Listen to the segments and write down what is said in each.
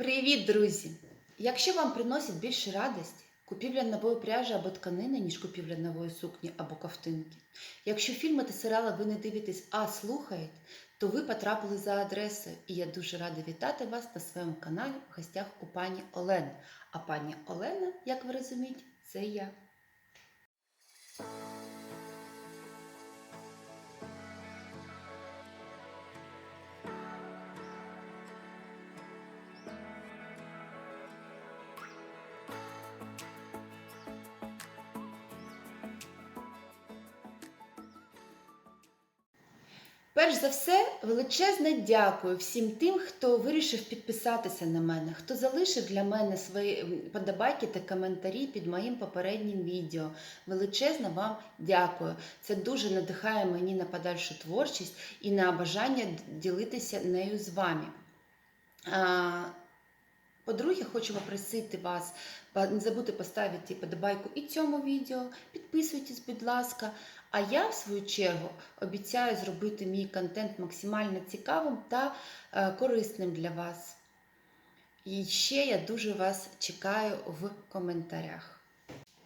Привіт, друзі! Якщо вам приносить більше радості купівля нової пряжі або тканини, ніж купівля нової сукні або ковтинки. Якщо фільми та серіали ви не дивитесь, а слухаєте, то ви потрапили за адресою. І я дуже рада вітати вас на своєму каналі в гостях у пані Олени. А пані Олена, як ви розумієте, це я. Перш за все, величезне дякую всім тим, хто вирішив підписатися на мене, хто залишив для мене свої подобайки та коментарі під моїм попереднім відео. Величезне вам дякую. Це дуже надихає мені на подальшу творчість і на бажання ділитися нею з вами. По-друге, хочу попросити вас не забудьте поставити подобайку і цьому відео. Підписуйтесь, будь ласка. А я, в свою чергу, обіцяю зробити мій контент максимально цікавим та е, корисним для вас. І ще я дуже вас чекаю в коментарях.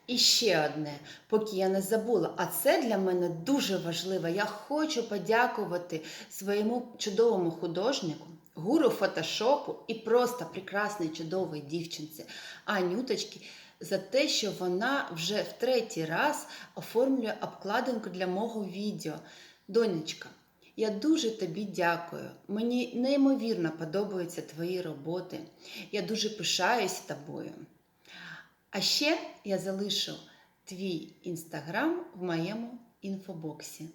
І ще одне, поки я не забула, а це для мене дуже важливо. Я хочу подякувати своєму чудовому художнику, гуру фотошопу і просто прекрасній чудовій дівчинці Анюточки за те, що вона вже в третій раз оформлює обкладинку для мого відео. Донечка, я дуже тобі дякую. Мені неймовірно подобаються твої роботи. Я дуже пишаюсь тобою. А ще я залишу твій інстаграм в моєму інфобоксі.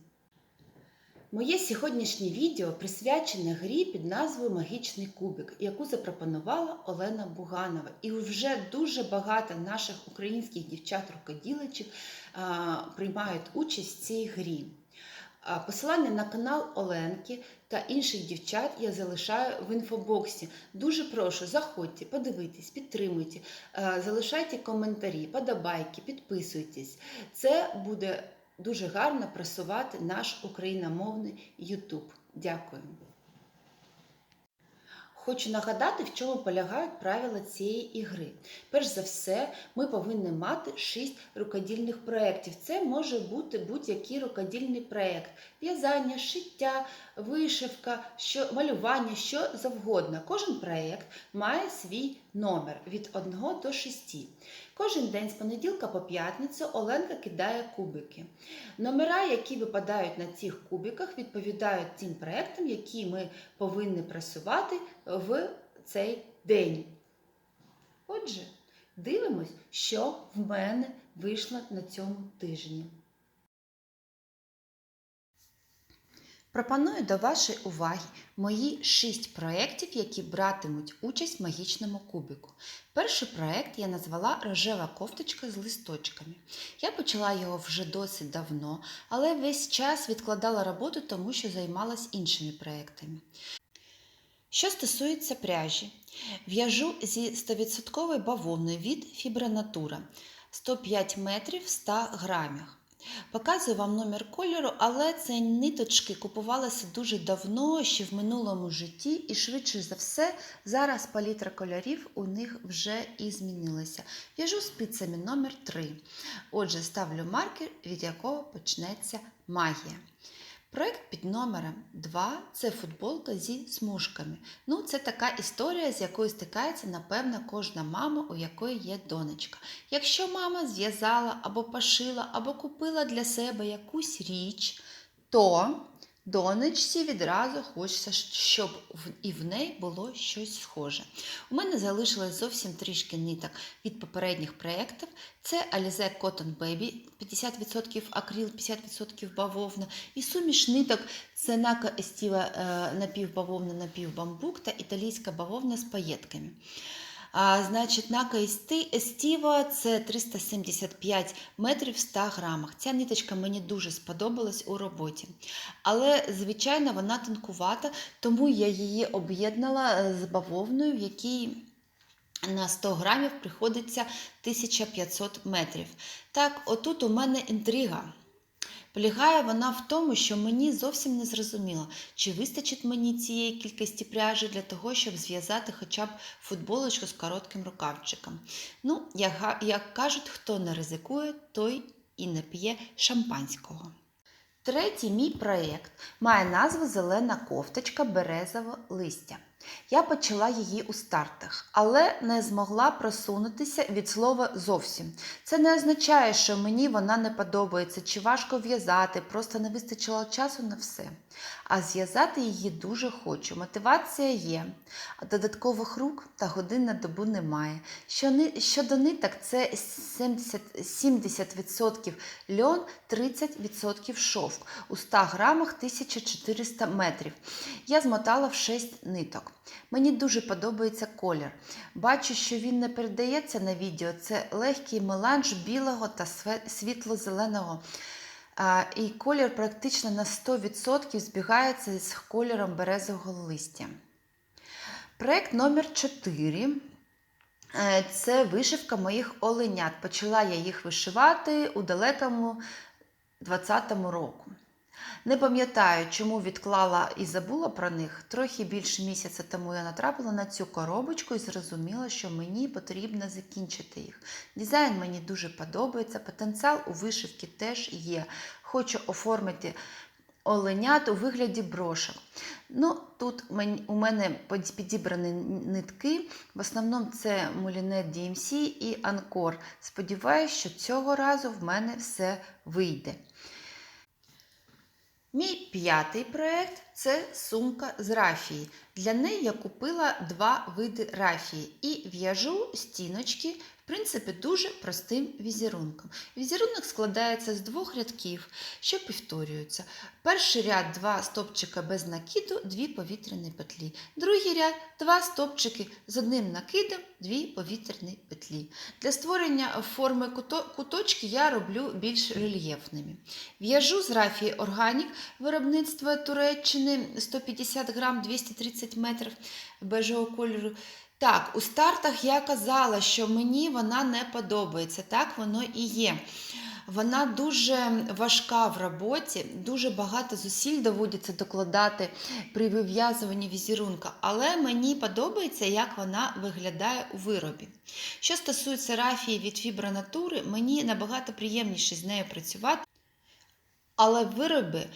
Моє сьогоднішнє відео присвячене грі під назвою Магічний кубик, яку запропонувала Олена Буганова. І вже дуже багато наших українських дівчат-рукоділичів а, приймають участь в цій грі. Посилання на канал Оленки та інших дівчат я залишаю в інфобоксі. Дуже прошу, заходьте, подивитесь, підтримуйте, залишайте коментарі, подобайки, підписуйтесь. Це буде дуже гарно просувати наш україномовний YouTube. Дякую. Хочу нагадати, в чому полягають правила цієї ігри. Перш за все, ми повинні мати 6 рукодільних проєктів. Це може бути будь-який рукодільний проєкт: в'язання, шиття, вишивка, що, малювання, що завгодно. Кожен проєкт має свій номер від 1 до 6. Кожен день з понеділка по п'ятницю Оленка кидає кубики. Номера, які випадають на цих кубиках, відповідають тим проектам, які ми повинні просувати в цей день. Отже, дивимось, що в мене вийшло на цьому тижні. Пропоную до вашої уваги мої шість проєктів, які братимуть участь в магічному кубику. Перший проєкт я назвала Рожева кофточка з листочками. Я почала його вже досить давно, але весь час відкладала роботу, тому що займалась іншими проєктами. Що стосується пряжі, в'яжу зі 100% бавовни від Фібронатура 105 метрів в 100 грамах. Показую вам номер кольору, але ці ниточки купувалися дуже давно, ще в минулому житті, і швидше за все, зараз палітра кольорів у них вже і змінилася. В'яжу спицями номер 3 Отже, ставлю маркер, від якого почнеться магія. Проект під номером 2 це футболка зі смужками. Ну, це така історія, з якою стикається, напевно, кожна мама, у якої є донечка. Якщо мама зв'язала або пошила, або купила для себе якусь річ, то донечці відразу хочеться, щоб і в неї було щось схоже. У мене залишилось зовсім трішки ниток від попередніх проєктів. Це Alize Cotton Baby 50% акрил, 50% бавовна. І суміш ниток це Нака Естіва е, напівбавовна, напівбамбук та італійська бавовна з паєтками. А, значить, Нака Естіва це 375 метрів в 100 грамах. Ця ниточка мені дуже сподобалась у роботі. Але, звичайно, вона тонкувата, тому я її об'єднала е, з бавовною, в якій на 100 грамів приходиться 1500 метрів. Так, отут у мене інтрига. Полягає вона в тому, що мені зовсім не зрозуміло, чи вистачить мені цієї кількості пряжі для того, щоб зв'язати хоча б футболочку з коротким рукавчиком. Ну, як, як кажуть, хто не ризикує, той і не п'є шампанського. Третій мій проєкт має назву Зелена кофточка березове листя. Я почала її у стартах, але не змогла просунутися від слова зовсім. Це не означає, що мені вона не подобається чи важко в'язати, просто не вистачило часу на все. А зв'язати її дуже хочу. Мотивація є, а додаткових рук та годин на добу немає. Щодо ниток, це 70, 70% льон, 30% шовк. У 100 грамах 1400 метрів. Я змотала в 6 ниток. Мені дуже подобається колір. Бачу, що він не передається на відео. Це легкий меланж білого та світло-зеленого. І колір практично на 100% збігається з кольором березового листя. Проект номер 4 Е, це вишивка моїх оленят. Почала я їх вишивати у далекому 20-му року. Не пам'ятаю, чому відклала і забула про них. Трохи більше місяця тому я натрапила на цю коробочку і зрозуміла, що мені потрібно закінчити їх. Дизайн мені дуже подобається, потенціал у вишивці теж є. Хочу оформити оленят у вигляді брошок. Ну, тут у мене підібрані нитки. В основному це Moulinet DMC і Анкор. Сподіваюсь, що цього разу в мене все вийде. П'ятий проєкт це сумка з рафії. Для неї я купила два види рафії і в'яжу стіночки, в принципі, дуже простим візерунком. Візерунок складається з двох рядків, що повторюються. Перший ряд два стопчика без накиду, дві повітряні петлі. Другий ряд два стопчики з одним накидом, дві повітряні петлі. Для створення форми куточки я роблю більш рельєфними. В'яжу з рафії органік виробництва Туреччини 150 грам 230 метрів бежевого кольору. Так, у стартах я казала, що мені вона не подобається. Так воно і є. Вона дуже важка в роботі, дуже багато зусиль доводиться докладати при вив'язуванні візерунка, але мені подобається, як вона виглядає у виробі. Що стосується рафії від фібронатури, мені набагато приємніше з нею працювати, але в виробі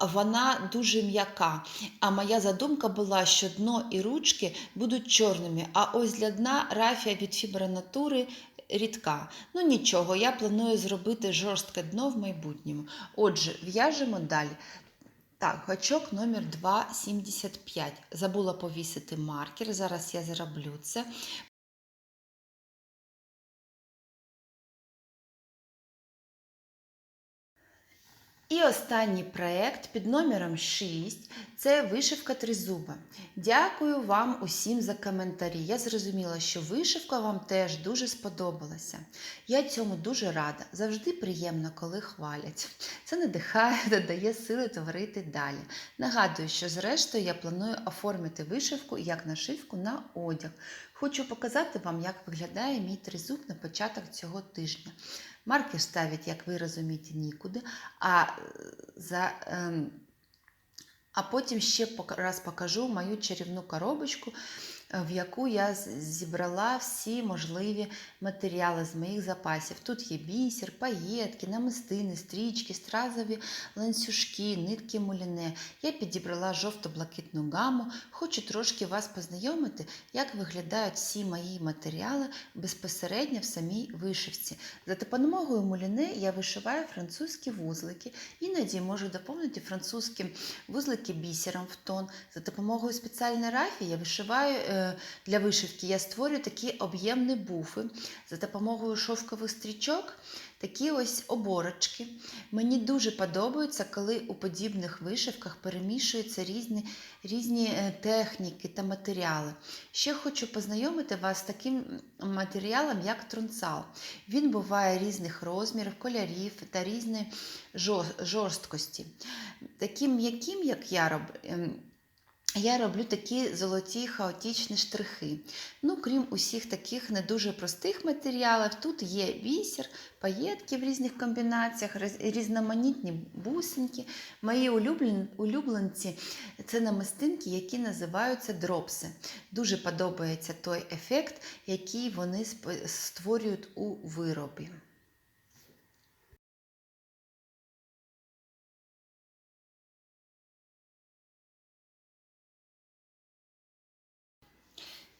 вона дуже м'яка. А моя задумка була, що дно і ручки будуть чорними, а ось для дна рафія від фібронатури рідка. Ну нічого, я планую зробити жорстке дно в майбутньому. Отже, в'яжемо далі. Так, гачок номер 2,75. Забула повісити маркер. Зараз я зроблю це. І останній проєкт під номером 6 це вишивка тризуба. Дякую вам усім за коментарі. Я зрозуміла, що вишивка вам теж дуже сподобалася. Я цьому дуже рада. Завжди приємно, коли хвалять. Це надихає, додає сили творити далі. Нагадую, що зрештою я планую оформити вишивку як нашивку на одяг. Хочу показати вам, як виглядає мій тризуб на початок цього тижня. Маркер ставить, як ви розумієте, нікуди. А, е, за, ем, а потім ще раз покажу мою чарівну коробочку, в яку я зібрала всі можливі матеріали з моїх запасів. Тут є бісер, паєтки, намистини, стрічки, стразові ланцюжки, нитки муліне. Я підібрала жовто-блакитну гаму. Хочу трошки вас познайомити, як виглядають всі мої матеріали безпосередньо в самій вишивці. За допомогою муліне я вишиваю французькі вузлики, іноді можу доповнити французькі вузлики бісером в тон. За допомогою спеціальної рафії я вишиваю е, для вишивки, я створюю такі об'ємні буфи. За допомогою шовкових стрічок такі ось оборочки. Мені дуже подобається, коли у подібних вишивках перемішуються різні, різні е, техніки та матеріали. Ще хочу познайомити вас з таким матеріалом, як трунцал. Він буває різних розмірів, кольорів та різної жорсткості. Таким м'яким, як я роблю. Я роблю такі золоті хаотичні штрихи. Ну, крім усіх таких не дуже простих матеріалів, тут є бісер, паєтки в різних комбінаціях, різноманітні бусинки. Мої улюблен- улюбленці це намистинки, які називаються дропси. Дуже подобається той ефект, який вони створюють у виробі.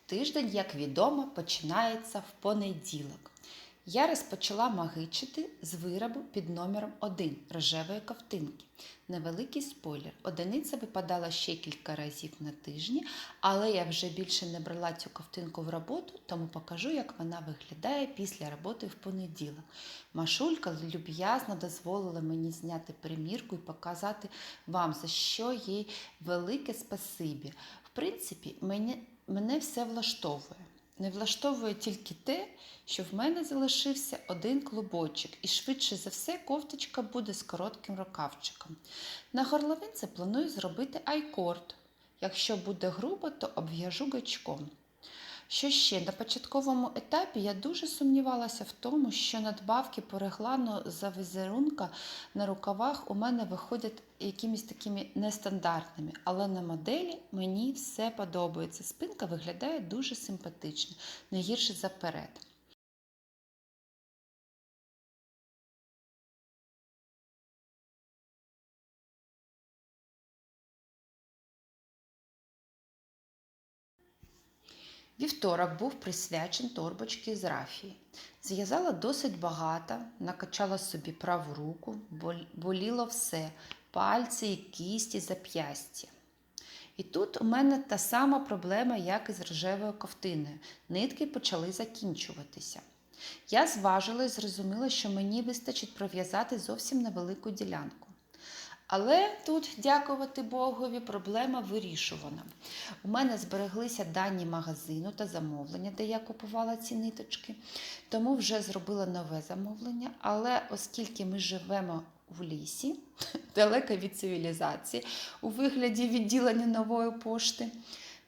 Тиждень, як відомо, починається в понеділок. Я розпочала магичити з виробу під номером 1 рожевої ковтинки. Невеликий спойлер. Одиниця випадала ще кілька разів на тижні, але я вже більше не брала цю ковтинку в роботу, тому покажу, як вона виглядає після роботи в понеділок. Машулька люб'язно дозволила мені зняти примірку і показати вам, за що їй велике спасибі. В принципі, мені мене все влаштовує. Не влаштовує тільки те, що в мене залишився один клубочок, і швидше за все кофточка буде з коротким рукавчиком. На горловинце планую зробити айкорд. Якщо буде грубо, то обв'яжу гачком. Що ще? На початковому етапі я дуже сумнівалася в тому, що надбавки по реглану за візерунка на рукавах у мене виходять якимись такими нестандартними, але на моделі мені все подобається. Спинка виглядає дуже симпатично, не гірше за Вівторок був присвячен торбочці з рафії. Зв'язала досить багато, накачала собі праву руку, боліло все пальці, і кісті, зап'ястя. І тут у мене та сама проблема, як і з рожевою ковтиною. Нитки почали закінчуватися. Я зважила і зрозуміла, що мені вистачить пров'язати зовсім невелику ділянку. Але тут, дякувати Богові, проблема вирішувана. У мене збереглися дані магазину та замовлення, де я купувала ці ниточки, тому вже зробила нове замовлення. Але оскільки ми живемо в лісі, далеко від цивілізації, у вигляді відділення нової пошти,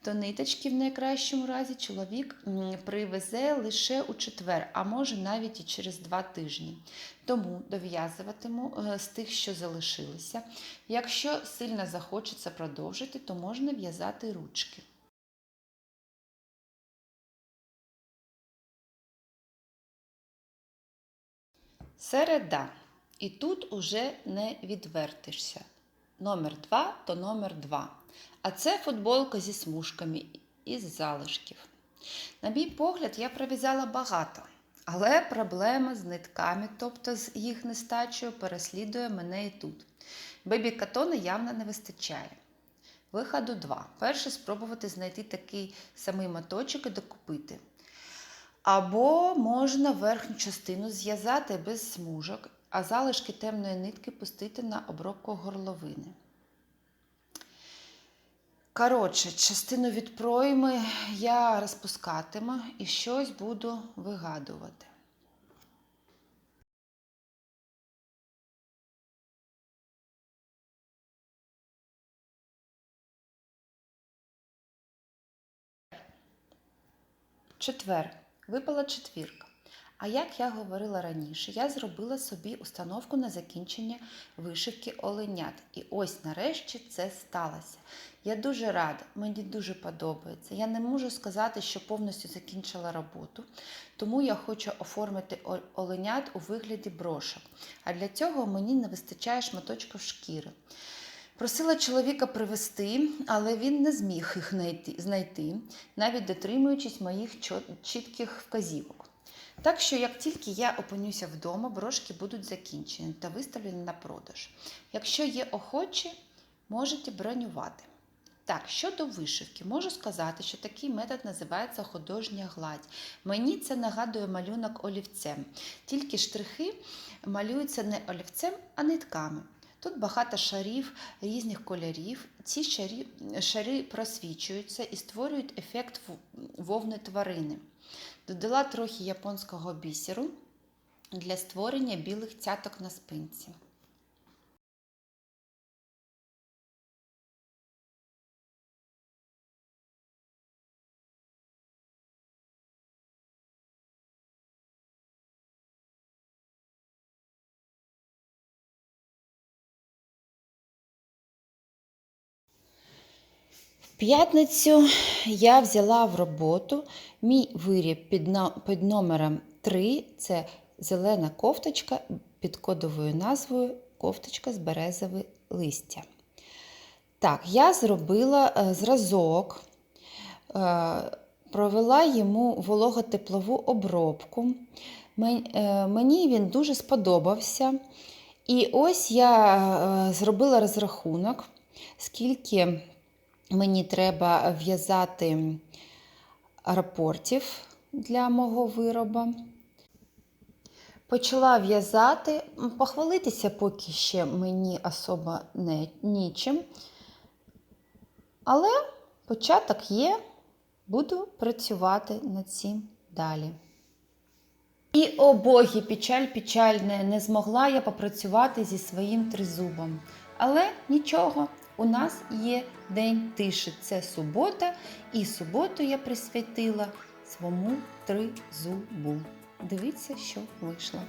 то ниточки в найкращому разі чоловік привезе лише у четвер, а може навіть і через два тижні. Тому дов'язуватиму е, з тих, що залишилися. Якщо сильно захочеться продовжити, то можна в'язати ручки. Середа. І тут уже не відвертишся. Номер 2 то номер 2. А це футболка зі смужками із залишків. На мій погляд, я пров'язала багато, але проблема з нитками, тобто з їх нестачею, переслідує мене і тут. Бебі катони явно не вистачає. Виходу два. Перше спробувати знайти такий самий моточок і докупити. Або можна верхню частину зв'язати без смужок, а залишки темної нитки пустити на обробку горловини. Коротше, частину від пройми я розпускатиму і щось буду вигадувати. Четвер. Випала четвірка. А як я говорила раніше, я зробила собі установку на закінчення вишивки оленят. І ось нарешті це сталося. Я дуже рада, мені дуже подобається. Я не можу сказати, що повністю закінчила роботу, тому я хочу оформити оленят у вигляді брошок. А для цього мені не вистачає шматочків шкіри. Просила чоловіка привезти, але він не зміг їх знайти навіть дотримуючись моїх чітких вказівок. Так що, як тільки я опинюся вдома, брошки будуть закінчені та виставлені на продаж. Якщо є охочі, можете бронювати. Так, щодо вишивки, можу сказати, що такий метод називається художня гладь. Мені це нагадує малюнок олівцем, тільки штрихи малюються не олівцем, а нитками. Тут багато шарів різних кольорів. Ці шарі, шари просвічуються і створюють ефект вовни тварини. Додала трохи японського бісеру для створення білих цяток на спинці. П'ятницю я взяла в роботу мій виріб під, на- під номером 3. Це зелена кофточка під кодовою назвою кофточка з березове листя. Так, я зробила е, зразок, е, провела йому вологотеплову обробку. Е, Мені він дуже сподобався. І ось я зробила розрахунок, скільки мені треба в'язати рапортів для мого вироба. Почала в'язати, похвалитися поки ще мені особо не, нічим. Але початок є, буду працювати над цим далі. І о боги, печаль печальне, не змогла я попрацювати зі своїм тризубом. Але нічого, у нас є день тиші. Це субота, і суботу я присвятила своєму тризубу. Дивіться, що вийшло.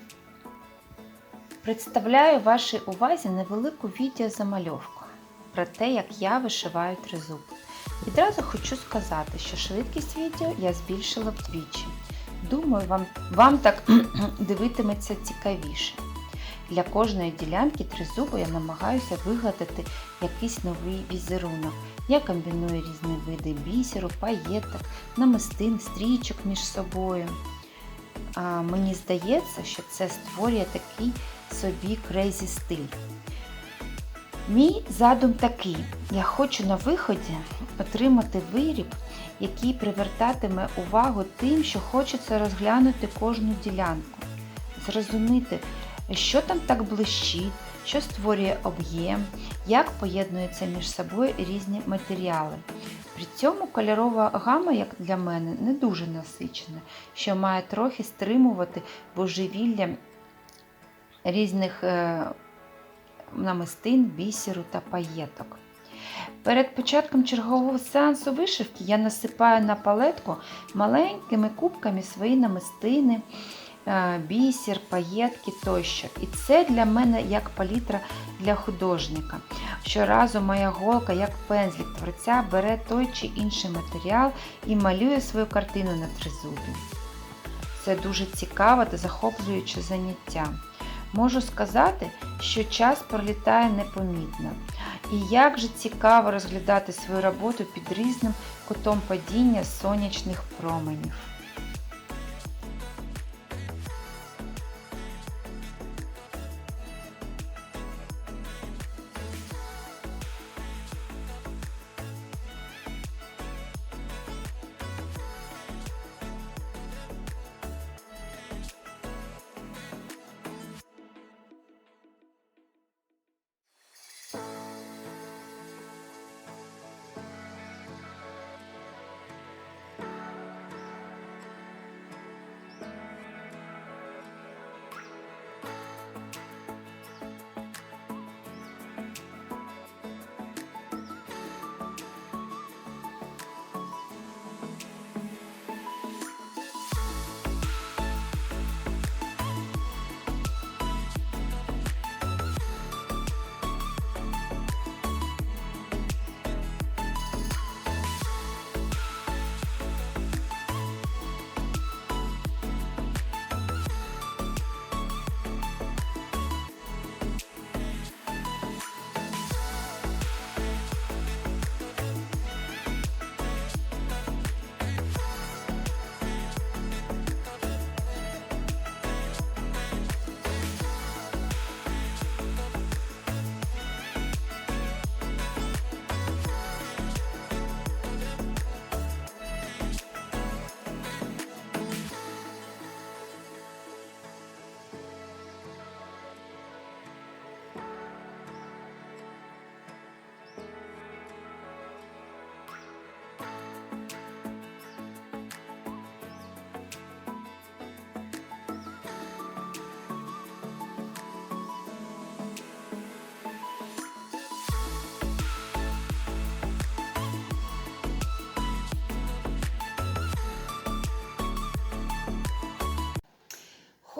Представляю вашій увазі невелику відеозамальовку про те, як я вишиваю тризуб. Відразу хочу сказати, що швидкість відео я збільшила вдвічі. Думаю, вам, вам так дивитиметься цікавіше. Для кожної ділянки тризубу я намагаюся вигадати якийсь новий візерунок. Я комбіную різні види бісеру, паєток, намистин, стрічок між собою. А, мені здається, що це створює такий собі крейзі стиль. Мій задум такий: я хочу на виході отримати виріб, який привертатиме увагу тим, що хочеться розглянути кожну ділянку, зрозуміти, що там так блищить, що створює об'єм, як поєднуються між собою різні матеріали. При цьому кольорова гама, як для мене, не дуже насичена, що має трохи стримувати божевілля різних е, намистин, бісеру та паєток. Перед початком чергового сеансу вишивки я насипаю на палетку маленькими кубками свої намистини, бісер, паєтки тощо. І це для мене як палітра для художника. Щоразу моя голка, як пензлик творця, бере той чи інший матеріал і малює свою картину на тризубі. Це дуже цікаве та захоплююче заняття. Можу сказати, що час пролітає непомітно. І як же цікаво розглядати свою роботу під різним кутом падіння сонячних променів.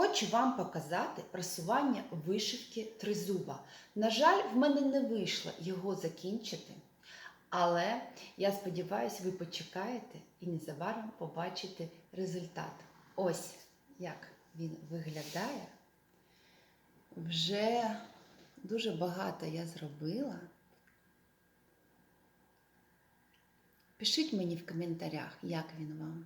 Хочу вам показати просування вишивки тризуба. На жаль, в мене не вийшло його закінчити, Але я сподіваюся, ви почекаєте і незабаром побачите результат. Ось як він виглядає. Вже дуже багато я зробила. Пишіть мені в коментарях, як він вам.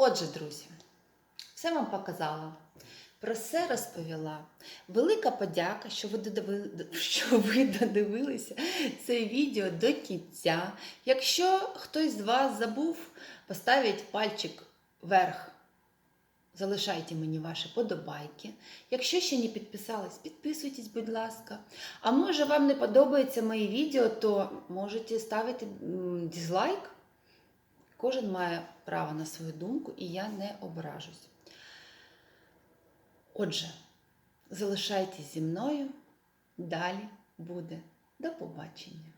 Отже, друзі, все вам показала. Про все розповіла. Велика подяка, що ви додивили, що ви додивилися це відео до кінця. Якщо хтось з вас забув, поставіть пальчик вверх. Залишайте мені ваші подобайки. Якщо ще не підписались, підписуйтесь, будь ласка. А може вам не подобається моє відео, то можете ставити м, дизлайк. Кожен має право на свою думку, і я не ображусь. Отже, залишайтесь зі мною. Далі буде. До побачення!